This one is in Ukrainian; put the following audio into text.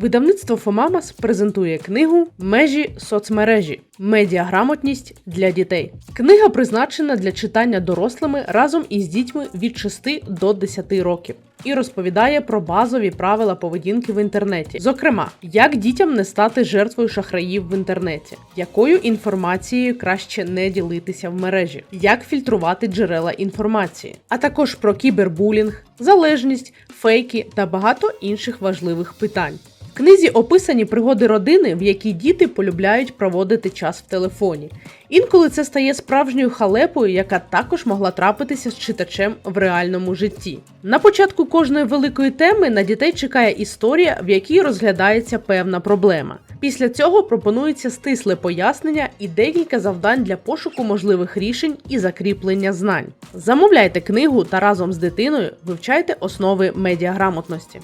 Видавництво Фомамас презентує книгу Межі соцмережі. Медіаграмотність для дітей. Книга призначена для читання дорослими разом із дітьми від 6 до 10 років і розповідає про базові правила поведінки в інтернеті. Зокрема, як дітям не стати жертвою шахраїв в інтернеті, якою інформацією краще не ділитися в мережі, як фільтрувати джерела інформації, а також про кібербулінг, залежність, фейки та багато інших важливих питань. Книзі описані пригоди родини, в якій діти полюбляють проводити час в телефоні. Інколи це стає справжньою халепою, яка також могла трапитися з читачем в реальному житті. На початку кожної великої теми на дітей чекає історія, в якій розглядається певна проблема. Після цього пропонується стисле пояснення і декілька завдань для пошуку можливих рішень і закріплення знань. Замовляйте книгу та разом з дитиною вивчайте основи медіаграмотності.